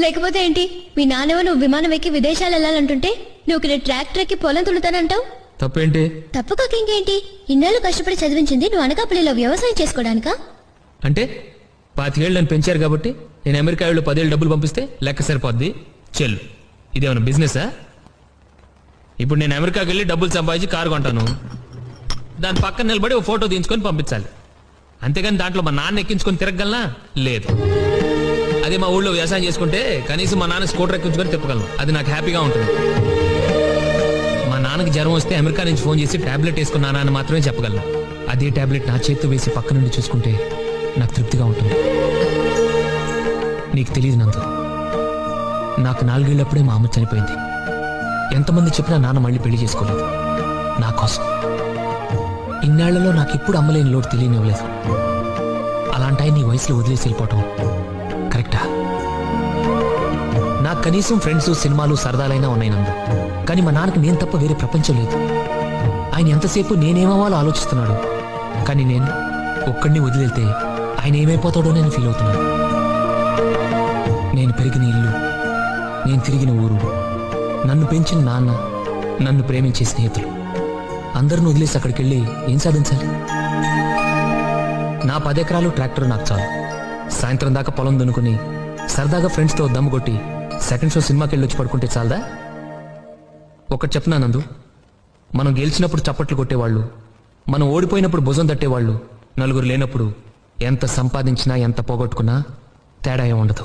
లేకపోతే ఏంటి? మీ నాన్నవ నువ్వు విమానం ఎక్కి విదేశాలు వెళ్ళాలంటుంటే నువ్వు ఇక్కడ ట్రాక్టర్ ఎక్కి పొలం తుడుతానంటావు? తప్పేంటి? తప్పు కాక ఇంకేంటి ఇన్నాళ్ళు కష్టపడి చదివించింది నువ్వు అనకాపల్లిలో వ్యవసాయం చేసుకోవడానికా? అంటే పాతికేళ్ళు నన్ను పెంచారు కాబట్టి నేను అమెరికా వాళ్ళు పదేళ్ళు డబ్బులు పంపిస్తే లెక్క సరిపోద్ది. చెల్లు ఇదేమన్నా బిజినెసా? ఇప్పుడు నేను అమెరికాకి వెళ్ళి డబ్బులు సంపాదించి కారు కొంటాను. దాని పక్కన నిలబడి ఓ ఫోటో తీయించుకొని పంపించాలి. అంతేగాని దాంట్లో మా నాన్న ఎక్కించుకొని తిరగలనా లేదు. అదే మా ఊళ్ళో వ్యవసాయం చేసుకుంటే కనీసం మా నాన్న స్కూటర్ ఎక్కించుకొని తిప్పగలను. అది నాకు హ్యాపీగా ఉంటుంది. మా నాన్నకి జ్వరం వస్తే అమెరికా నుంచి ఫోన్ చేసి టాబ్లెట్ వేసుకున్నానా అని మాత్రమే చెప్పగలను. అదే టాబ్లెట్ నా చేతితో వేసి పక్క నుండి చూసుకుంటే నాకు తృప్తిగా ఉంటుంది. నీకు తెలియదు నందు. నాకు నాలుగేళ్ళప్పుడే మా అమ్మ చనిపోయింది. ఎంతమంది చెప్పినా నాన్న మళ్ళీ పెళ్ళి చేసుకోలేదు. నా కోసం. ఇన్నేళ్ళలో నాకు ఎప్పుడు అమ్మలేని లోటు తెలియనివ్వలేదు. అలాంటి ఆయన నీ వయసులో వదిలేసి వెళ్ళిపోవటం కరెక్టా? నాకు కనీసం ఫ్రెండ్స్ సినిమాలు సరదాలైనా ఉన్నాయి నందు. కానీ మా నాన్నకి నేను తప్ప వేరే ప్రపంచం లేదు. ఆయన ఎంతసేపు నేనేమవ్వాలో ఆలోచిస్తున్నాడు. కానీ నేను ఒక్కడిని వదిలేస్తే ఆయన ఏమైపోతాడో నేను ఫీల్ అవుతున్నాను. నేను పెరిగిన ఇల్లు నేను తిరిగిన ఊరు నన్ను పెంచిన నాన్న నన్ను ప్రేమించే స్నేహితులు. అందరిని వదిలేసి అక్కడికి వెళ్ళి ఏం సాధించాలి? నా పదెకరాలు ట్రాక్టర్ నాకు చాలు. సాయంత్రం దాకా పొలం దున్నుకుని సరదాగా ఫ్రెండ్స్తో దమ్ము కొట్టి సెకండ్ షో సినిమాకి వెళ్ళి వచ్చి పడుకుంటే చాలదా? ఒకటి చెప్పనా నందు మనం గెలిచినప్పుడు చప్పట్లు కొట్టేవాళ్ళు మనం ఓడిపోయినప్పుడు భుజం తట్టేవాళ్ళు నలుగురు లేనప్పుడు ఎంత సంపాదించినా ఎంత పోగొట్టుకున్నా తేడా ఏం ఉండదు.